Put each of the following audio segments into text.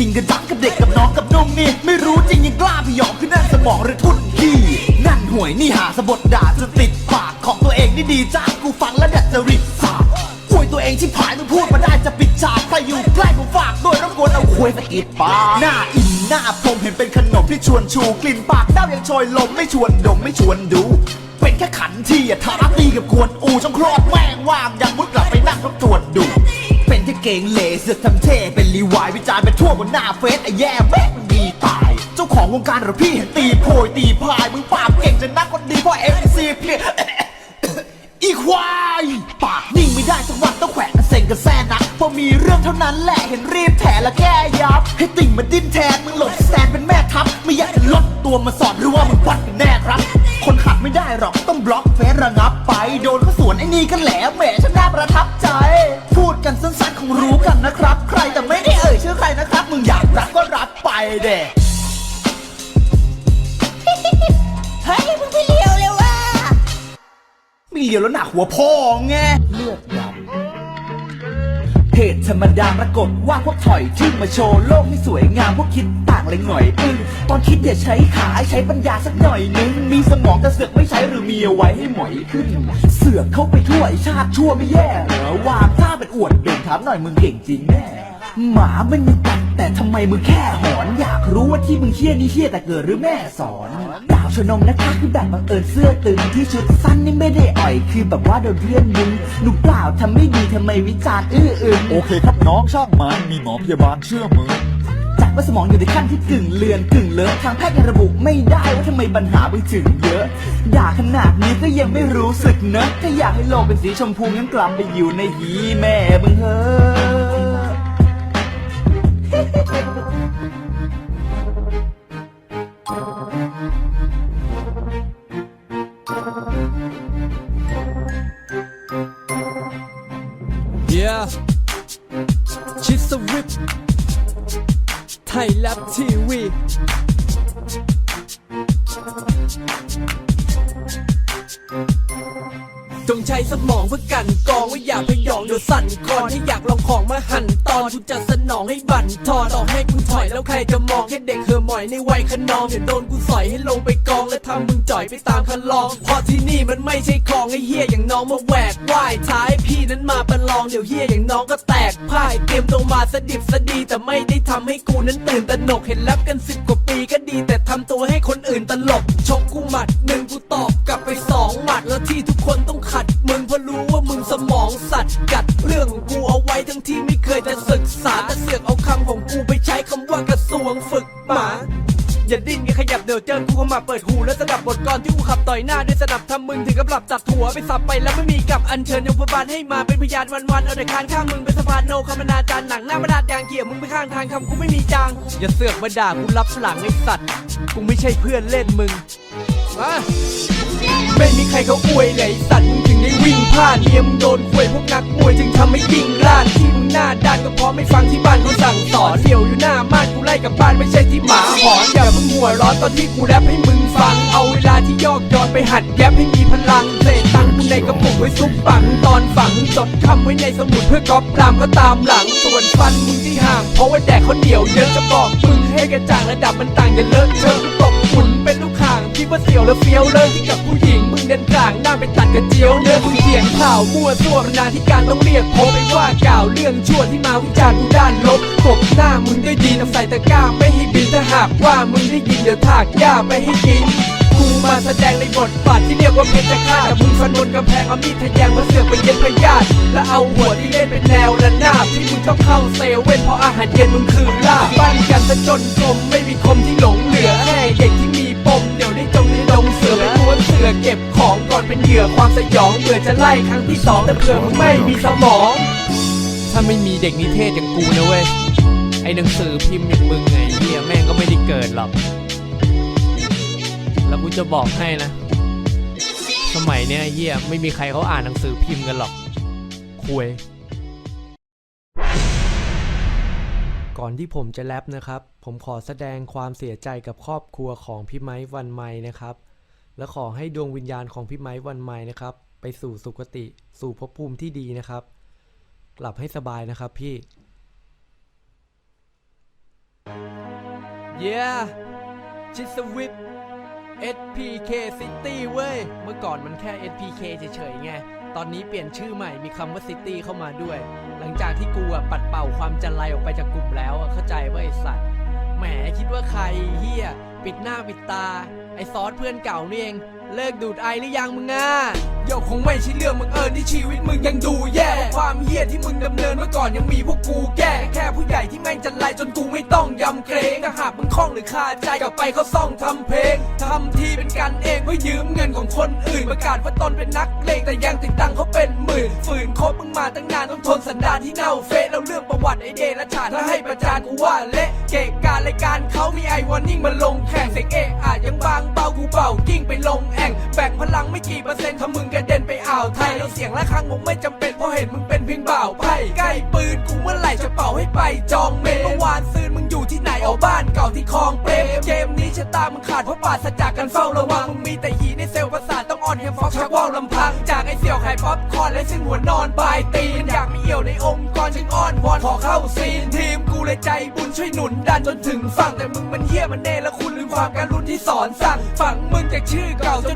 จริงกันจังกับเด็กกับน้องกับนุ่มนี่ ไม่รู้จริงยังกล้าพี่หยอกขึ้นนั่นสมองหรือทุ่นพี่นั่นห่วยนี่หาสะบดด่าจนติดปากของตัวเองนี่ดีจ้ากูฟังแล้วดัดจริตสาบอวยตัวเองที่ผายมึงพูดมาได้จะปิดฉากใครอยู่ใกล้ผมฝากด้วยรบกวนเอาคุยสะกิดปากหน้าอิ่มหน้าพรมเห็นเป็นขนมที่ชวนชูกลิ่นปากเด้ายังโชยลมไม่ชวนดมไม่ชวนดูเป็นแค่ขันที่อะท้าตีกับกวนอูช่องคลอดแม่งว่างยังมุดกลับไปนั่งทบทวนดู เก่งเลเสือทำเท่เป็นรีวายวิจารณ์ไปทั่วบนหน้าเฟซไอ้แย่แม่งมันดีตาย เจ้าของวงการเหรือพี่เห็นตีโพยตีพายมึงปราบเก่งจนนักคนดีเพราะเอ็มซีเพลียอีควายปากนิ่งไม่ได้สักวันต้องแขวนเซ็งกันแซนักพอมีเรื่องเท่านั้นแหละเห็นรีบแถและแก้ยับ ให้ติ่งมาดิ้นแทนมึงหลบแตนเป็นแม่ทัพไม่อยากจะลดตัวมาสอนหรือว่ามึงวัดกันแน่ครับ คนขัดไม่ได้หรอกต้องบล็อกเฟซระงับไป โดนเขาสวนไอ้นี่กันแหละแหมฉันน่าประทับใจ กันสั้นๆคงรู้กันนะครับ ใครแต่ไม่ได้เอ่ยชื่อใครนะครับ มึงอยากรักก็รักไปเด็เฮ้ยมึงไปเลี้ยวเลยว่ะไม่เลียวแล้วหนักหัวพ่อไงเลือดดำเพ จธรรมดาปรากฏว่าพวกถอยที่มาโชว์โลกให้สวยงามพวกคิดต่างเลยหน่อยอึ้งตอนคิดอย่าใช้ขาใช้ปัญญาสักหน่อยนึงมีสมองแต่เสือกไม่ใช้หรือมีเอาไว้ให้หมอยขึ้น เสือกเข้าไปทั่วไอชาติชั่วไม่แย่เหรอวางท่าเป็นอวดเด่นถามหน่อยมึงเก่งจริงแน่ หมามันยังกัดแต่ทำไมมึงแค่หอน อยากรู้ว่าที่มึงเชี่ยนี่เชี่ยแต่เกิดหรือแม่สอนดาวชนมนะคะคือแบบบังเอิญเสื้อตึงที่ชุดสั้นนี่ไม่ได้อ่อยคือแบบว่าโดนเพื่อนมึงหนูเปล่าทำไม่ดีทำไมวิจารณ์อื้ออึงโอเคครับน้องช่างมันมีหมอพยาบาลเชื่อมือจัดว่าสมองอยู่ในขั้นที่กึ่งเลือนกึ่งเลอะทางแพทย์ยังระบุไม่ได้ว่าทำไมปัญหามึงถึงเยอะ ด่าขนาดนี้ก็ยังไม่รู้สึกเนอะถ้าอยากให้โลกเป็นสีชมพูงั้นกลับไปอยู่ในหีแม่มึงเถอ ใช้สมองเพื่อกันกองว่าอยากพยองเดี๋ยวสั่นคอนให้อยากลองของมาหั่นตอนกูจะสนองให้บั่นทอนต่อให้กูถอยแล้วใครจะมองแค่เด็กเฮอหมอยในวัยขนองเดี๋ยวโดนกูสอยให้ลงไปกองและทำมึงจ่อยไปตามคันลองเพราะที่นี่มันไม่ใช่ของไอ้เฮียอย่างน้องมาแหวกว่ายท้ายพี่นั้นมาประลองเดี๋ยวเฮียอย่างน้องก็แตกพ่ายเตรียมตัวมาสดิบสดีแต่ไม่ได้ทำให้กูนั้นตื่นตระหนกเห็นรับกันสิบกว่าปีก็ดี แต่ทำตัวให้คนอื่นตลกชกกูหมัดหนึ่งกูตอบกลับไปสองหมัดแล้วที่ทุกคนต้องขัดมึงเพราะรู้ว่ามึงสมองสัตว์กัด เรื่องของกูเอาไว้ทั้งที่ไม่เคยจะศึกษาแต่เสือกเอาคำของกูไปใช้คำว่ากระทรวงฝึกหมาอย่าดิ้นอย่าขยับเดี๋ยวเจอกูเข้ามาเปิดหูแล้วสดับบทกลอนที่กูขับต่อยหน้าด้วยสนับทำมึงถึงกับหลับตัดหัวไปสับไปแล้วไม่มีกับอันเชิญยมพบาลให้มาเป็นพยานวันๆเอาแต่คานข้างมึงเป็นสะพานโนคำนาจารหนังหน้าประดาดยางเกี่ยวมึงไปข้างทางคำกูไม่มีจางอย่าเสือกมาด่ากูรับหลังไอ้สัตว์กูไม่ใช่เพื่อนเล่นมึง ไม่มีใครเขาอวยเลยสัตว์มึงถึงได้วิ่งพลาดเมียมึงโดนควยพวกนักมวยจึงทำให้ยิ่งลาดที่มึงหน้าด้านก็เพราะไม่ฟังที่บ้านเขาสั่งสอนเดี่ยวอยู่หน้าม่านกูไล่กับบ้านไม่ใช่ที่หมาหอนอย่ามึงหัวร้อนตอนที่กูแรปให้มึงฟัง เอาเวลาที่ยอกย้อนไปหัดแยบให้มีพลังเศษตังค์กูในกระปุกไว้ซุปปังตอนฝังจดคำไว้ในสมุดเพื่อก๊อปรามก็ตามหลังส่วนฟันมึงที่ห่างเพราะว่าแดกเขาเดี่ยวเยอะจะบอกมึงให้กระจ่างระดับมันต่างอย่าเลอะเทอะตกฝุ่นเป็นลูกข่าง คิดว่าเสียวแล้วเฟี้ยวเลยที่กับผู้หญิงมึงเดินกลางหน้าไปตัดกระเจียวเนื้อมึงเขียนข่าวมั่วซั่วบรรณาธิการต้องเรียกพบไปว่ากล่าวเรื่องชั่วที่มาวิจารณ์กูด้านลบกบหน้ามึงด้วยดีนำใส่ตะกร้าไม่ให้บินถ้าหากว่ามึงได้ยินเดี๋ยวถากหญ้าไปให้กินกูมาแสดงในบทบาทที่เรียกว่าเพชรฆาตแต่มึงฟันบนกำแพงเอามีดทะแยงมาเสือกไปเย็นพยาธิและเอาหัวที่เล่นเป็นแนวระนาบที่มึงต้องเข้าเซเว่นเพราะอาหารเย็นมึงคือลาบปั้นกันซะจนกลมไม่มีคมที่หลง ม้วนเสือเก็บของก่อนเป็นเหยื่อความสยองเบื่อจะไล่ครั้งที่สองแต่เผื่อมึงไม่มีสมอง ถ้าไม่มีเด็กนิเทศอย่างกูนะเว้ย ไอหนังสือพิมพ์อย่างมึงไงเฮียแม่งก็ไม่ได้เกิดหรอก แล้วกูจะบอกให้นะ สมัยเนี้ยเฮียไม่มีใครเขาอ่านหนังสือพิมพ์กันหรอกคุยก่อนที่ผมจะแรปนะครับ ผมขอแสดงความเสียใจกับครอบครัวของพี่ไม้วันไม้นะครับ และขอให้ดวงวิญญาณของพี่ไม้วันไม้นะครับ ไปสู่สุคติ สู่ภพภูมิที่ดีนะครับ หลับให้สบายนะครับพี่ Yeah ชิสวิป SPK City เว้ย เมื่อก่อนมันแค่ SPK เฉยๆไง ตอนนี้เปลี่ยนชื่อใหม่มีคำว่า City เข้ามาด้วย หลังจากที่กูอะปัดเป่าความจันไรออกไปจากกลุ่มแล้วอะเข้าใจว่าไอสัตว์ แหมคิดว่าใครเฮียปิดหน้าปิดตา ไอซอสเพื่อนเก่านี่เอง เลิกดูดไอหรือยังมึงอะโยคงไม่ใช่เรื่องมึงเอิญที่ชีวิตมึงยังดูแย่ความเฮี้ยที่มึงดำเนินเมื่อก่อนยังมีพวกกูแก้แค่ผู้ใหญ่ที่แม่งจันไรจนกูไม่ต้องยำเกรงถ้าหากมึงคล่องหรือคาใจกลับไปเขาซ่องทำเพลงทำทีเป็นกันเองเพื่อยืมเงินของคนอื่นประกาศว่าตนเป็นนักเลงแต่ยังติดตังเขาเป็นหมื่นฝืนคบมึงมาตั้งนานต้องทนสันดานที่เน่าเฟะแล้วเรื่องประวัติไอเดและฉาดถ้าให้ประจานกูว่าเละเกะการรายการเขามีไอวอร์นิ่งมาลงแข่งเสียงเอะ บางเบากูเบากิ้งไปลงแอ่งแบ่งพลังไม่กี่เปอร์เซ็นต์ถ้ามึงกระเด็นไปอ่าวไทยแล้วเสียงละครั้งผมไม่จำเป็นเพราะเห็นมึงเป็นเพียงบ่าวไพ่ใกล้ปืนกูเมื่อไหร่จะเป่าให้ไปจองเมเมื่อวานซืนมึงอยู่ที่ไหนเอาบ้านเก่าที่คลองเปรมเกมนี้ชะตามึงขาดเพราะปราศจากการเฝ้าระวังมึงมีแต่หีในเซลล์ประสาทต้องอ่อนแฮมฟอกชักว่าวลำพังากไอเสี่ยป๊อปคอนและซึ่งหัวนอนปลายตีนอยากมีเอี่ยวในองค์กรจึงอ้อนวอนขอเข้าซีนทีมกูเลยใจบุญช่วยหนุนดันจนถึงฝั่งแต่มึงมันเหี้ยมันเน่และคุณลืมความการรุ่นที่สอนสั่งฝั่งมึงจากชื่อ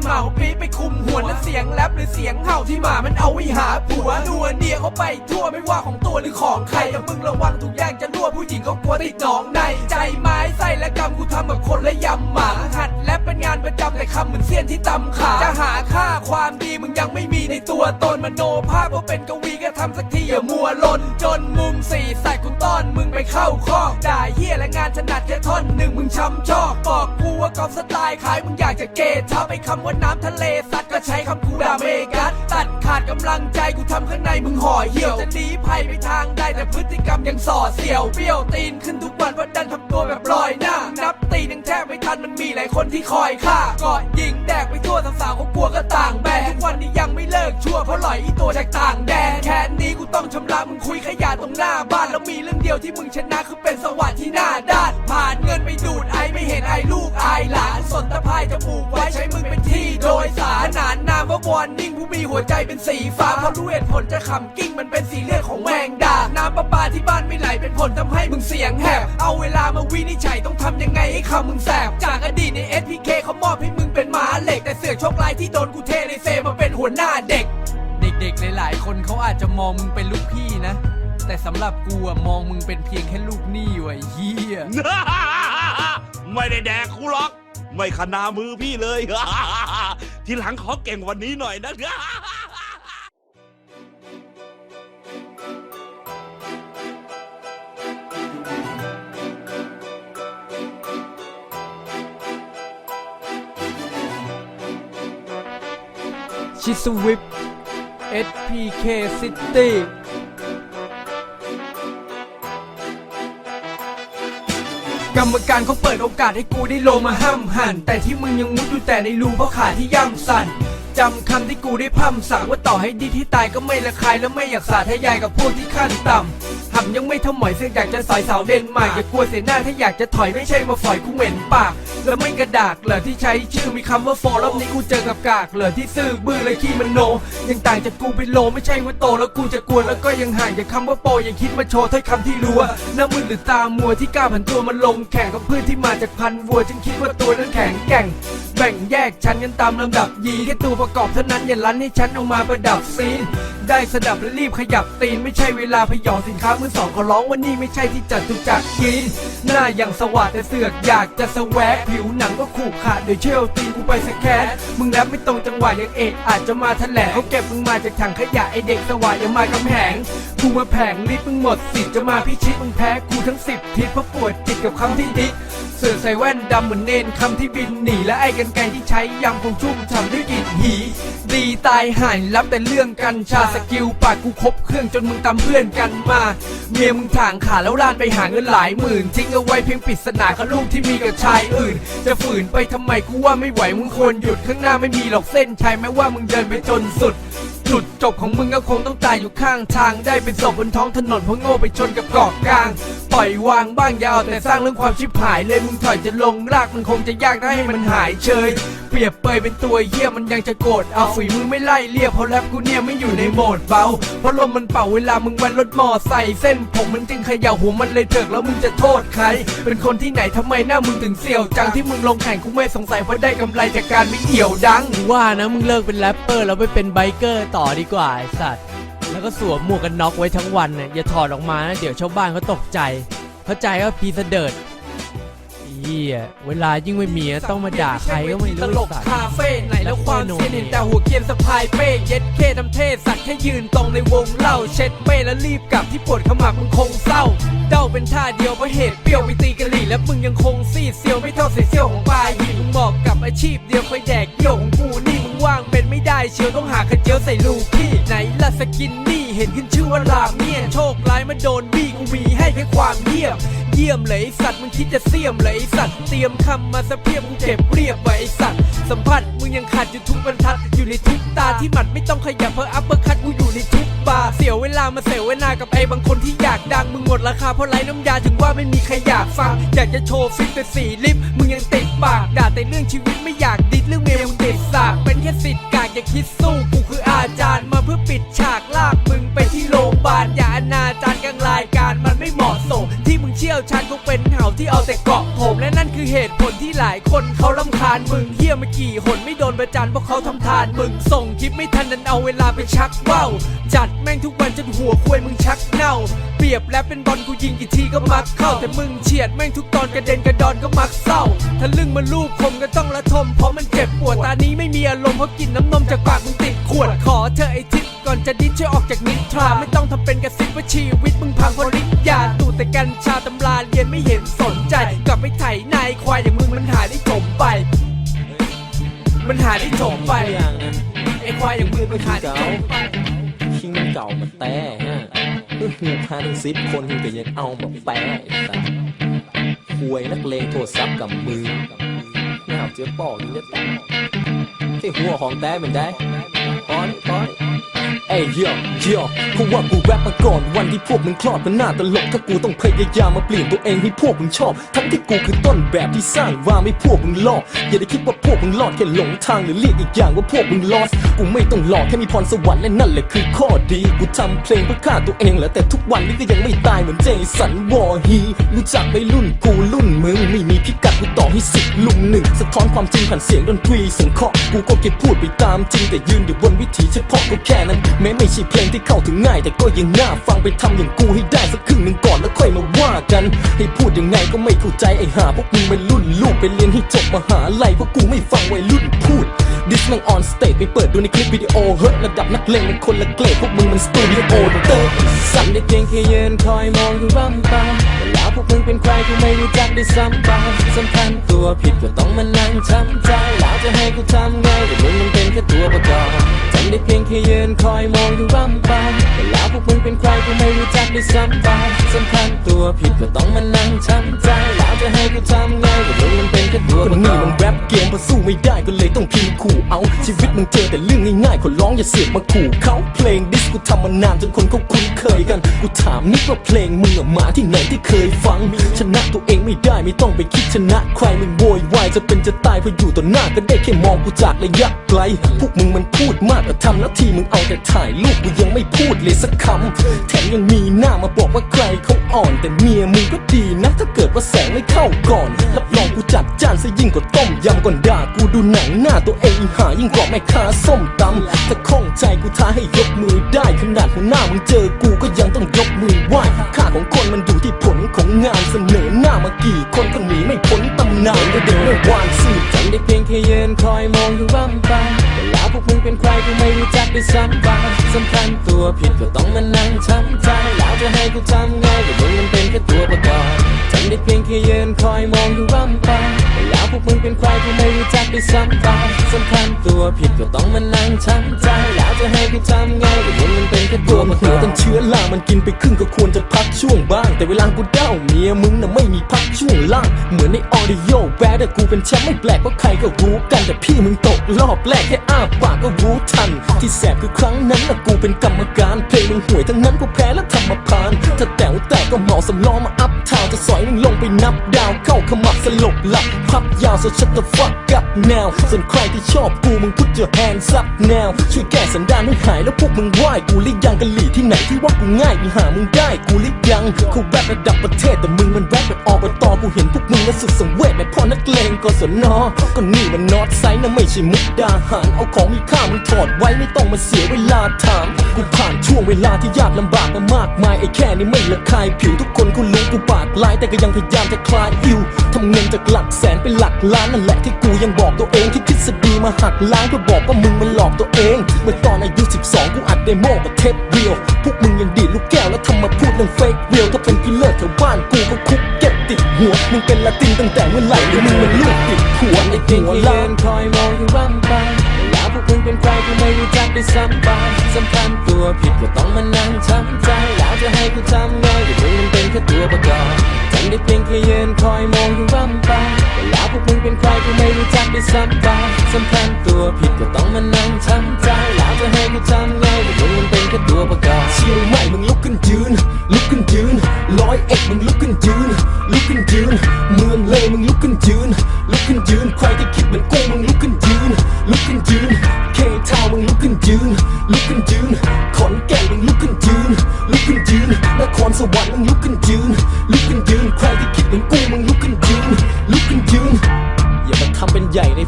เหมาปีไปคุมหัวและเสียงแรปหรือเสียงเห่าที่หมามันเอาไว้หาผัวนัวเนียเขาไปทั่วไม่ว่าของตัวหรือของใครแล้วมึงระวังทุกอย่างจะรั่วผู้หญิงก็กลัวติดหนองในใจไม้ไส้และกำกูทำกับคนและยำหมาหัดแรปเป็นงานประจำแต่คำเหมือนเสี้ยนที่ตำขาจะหาค่าความดีมึงยังไม่มีในตัวตนมโนภาพว่าเป็นกวีก็ทำสักทีอย่ามัวลนจนมุมสี่ใส่กูต้อนมึงไปเข้าคอกด่าเฮียและงานถนัดแค่ท่อนหนึ่งมึงช้ำชอกบอกกูว่ากอล์ฟสไตล์ขายมึงอยากจะเกตทับไปคำว่าน้ำทะเลสัตว์ก็ใช้คำกูด่าเมกัสตัดขาดกำลังใจกูทำข้างในมึงห่อเหี่ยวจะหนีภัยไปทางใดแต่พฤติกรรมยังส่อเสียวเปรี้ยวตีนขึ้นทุกวันว่าดันทำตัวแบบลอยหน้านับ ตีนยังแทบไม่ทันมันมีหลายคนที่คอยฆ่าก็ยิงแดกไปทั่วสาวๆเขากลัวก็ต่างแบนทุกวันนี้ยังไม่เลิกชั่วเพราะหล่อยอีตัวจากต่างแดนแค่นี้กูต้องชำระมึงคุยขยะตรงหน้าบ้านแล้วมีเรื่องเดียวที่มึงชนะคือเป็นสวัสดิ์ที่หน้าด้านผ่านเงินไปดูดไอไม่เห็นไอลูกไอหลานสนตะพายจะปลูกไว้ใช้มึงเป็นที่โดยสารนานนามว่าวอนนิ่งผู้มีหัวใจเป็นสีฟ้าเพราะรู้เหตุผลจะขำกิ้งมันเป็นสีเลือดของแมงดาน้ำประ เอาเวลามาวินิจฉัยต้องทำยังไงให้คำมึงแสบ จากอดีตใน SPK เขามอบให้มึงเป็นหมาเหล็ก แต่เสือกโชคร้ายที่โดนกูเทในเซมาเป็นหัวหน้าเด็ก เด็กๆหลายๆคนเขาอาจจะมองมึงเป็นลูกพี่นะ แต่สำหรับกูอะมองมึงเป็นเพียงแค่ลูกหนี้ไว้เฮียไม่ได้แดกกูหรอก ไม่ขนามือพี่เลย ทีหลังขอเก่งกวันนี้หน่อยนะ ชิสวิป SPK City กรรมการเขาเปิดโอกาสให้กูได้ลงมาห้ามหัน แต่ที่มึงยังมุดอยู่แต่ในรูเพราะขาที่ย่ำสั่นจำคำที่กูได้พร่ำสั่งว่าต่อให้ดีที่ตายก็ไม่ละคายและไม่อยากสาธยายกับพวกที่ขั้นต่ำหำยังไม่ทำหมอยเสียอยากจะสอยสาวเดนมาร์กอย่ากลัวเสียหน้าถ้าอยากจะถอยไม่ใช่มาฝอยกูเหม็นปาก แล้วไม่กระดากเหรอที่ใช้ชื่อมีคำว่าฟอรอบนี้กูเจอกับกากเหรอที่ซื่อบื้อเลยขี้มันโน ยังต่างจากกูเป็นโลไม่ใช่ว่าโตแล้วกูจะกลัวแล้วก็ยังห่างจากคำว่าโปยังคิดมาโชว์ถ้อยคำที่รัวหน้ามือหรือตามัวที่กล้าผันตัวมันลงแข่งกับเพื่อนที่มาจากพันวัวจึงคิดว่าตัวนั้นแข็งแกร่ง บบ่งแยกชั้นกันตามลำดับยีแค่ตัวประกอบเท่านั้นอย่าลั้นให้ฉันเอามาประดับซีนได้สดับและรีบขยับตีน ไม่ใช่เวลาพยองสินค้ามือสองขอร้องว่านี่ไม่ใช่ที่จัดตุจักกิน หน้าอย่างสวัสดแต่เสือกอยากจะสแวกผิวหนังก็ขู่ขาดโดยเชลตีนกูไปสแครมึงแรปไม่ตรงจังหวะอย่างเอกอาจจะมาแถลงเขาเก็บมึงมาจากถังขยะไอเด็กสว่ายอย่ามากำแหงกูมาแผงลิ์มึงหมดสิทธิ์จะมาพิชิตมึงแพ้กูทั้งสิบทิศเพราะปวดจิตกับคำที่ดิ เสือใส่แว่นดำเหมือนเนนคำที่บินหนี และไอ้กันไกที่ใช้ยังคงชุ่มฉ่ำด้วยกลิ่นหี ดีตายหายรับแต่เรื่องกัญชาสกิลปากกูครบเครื่องจนมึงตามเพื่อนกันมาเมียมึงถ่างขาแล้วลานไปหาเงินหลายหมื่นทิ้งเอาไว้เพียงปริศนากับลูกที่มีกับชายอื่น จะฝืนไปทำไมกูว่าไม่ไหวมึงควรหยุดข้างหน้าไม่มีหรอกเส้นชัยแม้ว่ามึงเดินไปจนสุดจุดจบของมึงก็คงต้องตายอยู่ข้างทางได้เป็นศพบนท้องถนนเพราะโง่ไปชนกับเกาะกลาง ปล่อยวางบ้างอยาวแต่สร้างเรื่องความชิบหายเลยมึงถอยจะลงรากมันคงจะยากนะให้มันหายเชยเปรียบเปยเป็นตัวเหี้ยมันยังจะโกรธเอาฝีมือไม่ไล่เลียเพราะแรปกูเนี่ยไม่อยู่ในโหมดเบาเพราะลมมันเป่าเวลามึงวันรถมอใส่เส้น ผมมันจึงเขย่าหัวมันเลยเถิกแล้วมึงจะโทษใคร เป็นคนที่ไหนทำไมหน้ามึงถึงเสี่ยวจังที่มึงลงแข่งกูไม่สงสัยเพราะได้กำไรจากการไม่เอี่ยวดังว่านะมึงเลิกเป็นแรปเปอร์แล้วไปเป็นไบเกอร์ต่อดีกว่าไอ้สัตว์ แล้วก็สวมหมวกกันน็อกไว้ทั้งวันเนี่ยอย่าถอดออกมานะเดี๋ยวชาวบ้านเขาตกใจ เข้าใจว่าพีเสดิร์ดเฮียเวลายิ่งไม่มีอะต้องมาด่าใครก็ไม่ตรู้ลกสัตว์ คาเฟ่ไหนแล้วความเซียนเห็นแต่หัวเกรียนสะพายเป้เย็ดเคทำเทศสัตว์แค่ยืนตรงในวงเล่าเช็ดเป้แล้วรีบกลับที่ปวดขมับมึงคงเศร้า เด้าเป็นท่าเดียวเพราะเหตุเปรี้ยวไปตีกะหรี่แล้วมึงยังคงซีดเซียวไม่เท่าเศษเสี้ยวของปลาหินมึงบอกกับอาชีพเดียวคอยแดกเดี่ยวของกูนี่มึงว่างเป็นไม่ได้เชียวต้องหาขันเจียวใส่ลูกพี่ ไหนล่ะสกินนี่เห็นขึ้นชื่อว่าลาเมียนโชคร้ายมาโดนบี้กูมีให้แค่ความเยี่ยมเยี่ยมเลยไอสัตว์มึงคิดจะเสี่ยมเลยไอสัตว์เตรียมคำมาสะเพียบมึงเก็บเรียบไว้ไอสัตว์สัมผัสมึงยังขาดอยู่ทุกบรรทัดอยู่ในทุกตาที่หมัดไม่ต้องขยับเพราะอัปเปอร์คัตกูอยู่ในทุกบาร์เสียเวลามาเสียเวลากับไอ้บางคนที่อยากดังมึงหมดราคาเพราะไรน้ำยาถึงว่าไม่มีใครอยากฟังอยากจะโชว์ฟิตแต่สีลิปมึงยังติดปากด่าแต่เรื่องชีวิตไม่อยากดิดเรื่องเมียมึงติดสากเป็นแค่สิทธิ์กากอย่าคิดสู้ ที่เอาแต่เกาะผมและนั่นคือเหตุผลที่หลายคนเขาลำคาญานมึงเฮี้ยมากี่หนไม่โดนประจานเพราะเขาทำทานมึงส่งคลิปไม่ทันดันเอาเวลาไปชักเบ้า จัดแม่งทุกวันจนหัวควยมึงชักเน่า เปรียบแล้วเป็นบอลกูยิงกี่ทีก็มักเข้า แต่มึงเฉียดแม่งทุกตอนกระเด็นกระดอนก็มักเศร้าทะลึ่งมันลูบคมก็ต้องละทมเพราะมันเจ็บปวดตานี้ไม่มีอารมณ์เพราะกินน้ำนมจากปากมึงติดขวดขอเธอไอทิศก่อนจะดิ้นช่วยออกจากนิทราไม่ต้องทำเป็นกระซิบว่าชีวิตมึงพังเพราะฤทธิ์ยาตูแต่กัญชาตำราเรียนไม่เห็นสนใจ กลับไปไถนายควายอย่างมึงมันหาได้จมไป มันหาที่จมไปไอ้ควายอย่างมือมันหาที่จมไปชิงเก่ามันแต่ฮะพันซิปคนที่ก็ยังเอามาแปะแต่ควยนักเลงโทรศัพท์กับมือไม่เอาเจ๊ปอกนี่เนี่ยแต่ที่หัวของแต้เป็นได้พอนพอน เอ้ยเยอะเยอะเพราะว่ากูแรปมาก่อนวันที่พวกมึงคลอดมันน่าตลกถ้ากูต้องพยายามมาเปลี่ยนตัวเองให้พวกมึงชอบ ทั้งที่กูคือต้นแบบที่สร้างว่าไม่พวกมึงลอกอย่าได้คิดว่าพวกมึงรอดแค่หลงทางหรือเรียกอีกอย่างว่าพวกมึงลอสกูไม่ต้องหลอกแค่มีพรสวรรค์และนั่นแหละคือข้อดีกูทำเพลงเพื่อฆ่าตัวเองแหละแต่ทุกวันนี้ก็ยังไม่ตายเหมือนเจสันวอฮีรู้จักไปรุ่นกูรุ่นมึงไม่มีพิกัด ให้สิบลุมหนึ่งสะท้อนความจริงผ่านเสียงดนตรีเสียงเคาะกูก็เก็บพูดไปตามจริงแต่ยืนอยู่บนวิถีเฉพาะก็แค่นั้นแม้ไม่ใช่เพลงที่เข้าถึงง่าย แต่ก็ยังน่าฟังไปทำอย่างกูให้ได้สักครึ่งหนึ่งก่อนแล้วค่อยมาว่ากัน ให้พูดยังไงก็ไม่เข้าใจไอ้ห่าพวกมึงเป็นรุ่นลูกไปเรียนให้จบมหาลัยพราะกูไม่ฟังวัยรุ่นพูดดิสแม่งออนสเตจไปเปิดดูในคลิปวิดีโอเฮ้ยระดับนักเลงเป็นคนละเกรดพวกมึงมันสตูดิโอเตอร์สั่นได้เพียงแค่ยืนคอยมองดูร่ำไปเวลาพวกมึงเป็นใครกูไม่รู้จักได้วยซ้ำไปสำคัญตัวผิดก็ต้องมานั่งช้ำใจแล้วจะให้กูทำไงแต่มึงมันเป็นแค่ตัวประกอบ ได้เพียงแค่ยืนคอยมองดูร่ำไปเวลาพวกมึงเป็นใครกูไม่รู้จักด้วยซ้ำไปสำคัญตัวผิดก็ต้องมานั่งช้ำใจ แล้วจะให้กูทำไงแต่มึงมันเป็นแค่ตัวประกอบนี่มันแรปเกมพอสู้ไม่ได้ก็เลยต้องพิมพ์ขู่เอา ชีวิตมึงเจอแต่เรื่องง่ายๆขอร้องอย่าเสือกมาขู่เขาเพลงดิสกูทำมานานจนคนเขาคุ้นเคยกัน กูถามนิดว่าเพลงมึงอะมาที่ไหนที่เคยฟัง ชนะตัวเองไม่ได้ไม่ต้องไปคิดชนะ ใครมึงโวยวายจะเป็นจะตายพราะอยู่ต่อหน้าก็ได้แค่มองกูจากระยะไกล พวกมึงมันพูดมากแต่ทำหน้าที่มึงเอาแต่ถ่ายรูปกูยังไม่พูดเลยสักคำแถมยังมีหน้ามาบอกว่าใครเขาอ่อน แต่เมียมึงก็ดีนะถ้าเกิดว่าแสงไม่เข้าก่อนรับรองกูจัดจานซะยิ่งกว่าต้มยำก่อนด่ากูดูหนังหน้าตัวเองหายิ่งกว่าแม่ค้าส้มตำถ้าข้องใจกูท้าให้ยกมือได้ขนาดหัวหน้ามึงเจอกูก็ยังต้องยกมือไหว้ค่าของคนมันอยู่ที่ผลของงานเสนอหน้ามากี่คนก็หนีไม่พ้นตำนานก็เด็กไม่วานสืบฉันได้เพียงแค่ยืนคอยมองอยู่ว่ำไปแต่แล้วพวกมึงเป็นใครกูไม่รู้จักด้วยซ้ำไปสำคัญตัวผิดก็ต้องมานั่งช้ำใจ แล้วจะให้กูทำไงก็มึงมันเป็นแค่ตัวประกอบทำได้เพียงแค่ยืนคอยมองอยู่ร่ำไป วพวกมึงเป็นใครกูไม่รู้จักด้วยซ้ำไปสำคัญตัวผิดก็ต้องมานั่งช้ำใจ แล้วจะให้กูทำไงก็มึงมันเป็นแค่ตัวมันระกหัวอตั้งเชื้อรามันกินไปครึ่งก็ควรจะพักช่วงบ้าง แต่เวลากูเด้าเมียมึงน่ะไม่มีพักช่วงล่าง เหมือนในออดิโอแบดแต่กูเป็นแชมป์ไม่แปลกเพราะใครก็รู้กันแต่พี่มึงตกรอบแรกแค่อ้าปากก็รู้ทัน ที่แสบคือครั้งนั้นน่ะกูเป็นกรรมการเพลงมึงห่วยทั้งนั้นกูแพ้แล้วทำมาพานถ้าแต๋วแตกก็เหมาสำล้อมาอัพทาวจะสอยมึงลงไปนับดาวเข้าขมับสลบหลับพับยาว so shut the fuck up now ส่วนใครที่ชอบกูมึง put your hands up now ช่วยแก้สันดานให้หายแล้วพวกมึงไหวกูหรือยังกะหลี่ที่ไหนที่ว่ากูง่ายมึงหามึงได้กูหรือยังกูแรประดับประเทศแต่มึงมันแรปแบบออบตอกูเห็นพวกมึงแล้วสุดสังเวชแบบพ่อนักเลงกศนก็นี่มันนอตไซน์นะไม่ใช่มุกดาหารเอาของมีค่ามึงถอดไว้ไม่ต้องมาเสียเวลาถามกูผ่านช่วงเวลาที่ยากลำบากมามากมายไอ้แค่นี้ไม่ละคายผิวทุกคนก็รู้กูปากลายแต่ก็ยังพยายามจะคลายอิวทำเงินจากหลักแสนเป็นหลักล้านนั่นแหละที่กูยังบอกตัวเองที่ทฤษฎีมาหักล้างเพื่อบอกว่ามึงมันหลอกตัวเอง เมื่อตอนอายุ 12 กูอัดเดโมกับเทปเรียวพวกมึงยังดีลูกแก้วแล้วทำมาพูดเรื่องเฟกเรียวถ้าเป็นกิลเลอร์แถวบ้านกูก็คุกเก็บติดหัว มึงเป็นลาตินตั้งแต่เมื่อไหร่หรือมึงมันลูกติดหัวไอ้เพียงหัวแค่ล้ายืนคอยมองอยู่ว่ำไปแต่แล้วพวกมึงเป็นใครกูไม่รู้จักด้วยซ้ำไปสำคัญตัวผิดก็ต้องมานั่งช้ำใจแล้วจะให้กูทำไงก็มึงมันเป็นแค่ตัวประกอบฉันได้เพียงแค่ยืนคอยมองอยู่ว่ำไป พวกมึงเป็นใครกูไม่รู้จักด้วยซ้ำไปสำคัญตัวผิดก็ต้องมานั่งช้ำใจแล้วจะให้กูทำไงก็มึงมันเป็นแค่ตัวประกอบเชียงใหม่มึงลุกขึ้นยืน ลุกขึ้นยืนร้อยเอ็ดมึงลุกขึ้นยืน ลุกขึ้นยืน เมืองเลยมึงลุกขึ้นยืน ลุกขึ้นยืน ใครที่คิดเหมือนกูมึงลุกขึ้นยืน ลุกขึ้นยืน เคทาวมึงลุกขึ้นยืน ลุกขึ้นยืน ขอนแก่นมึงลุกขึ้นยืน ลุกขึ้นยืนนครสวรรค์มึงลุก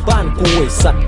บ้านกูไอ้สัตว์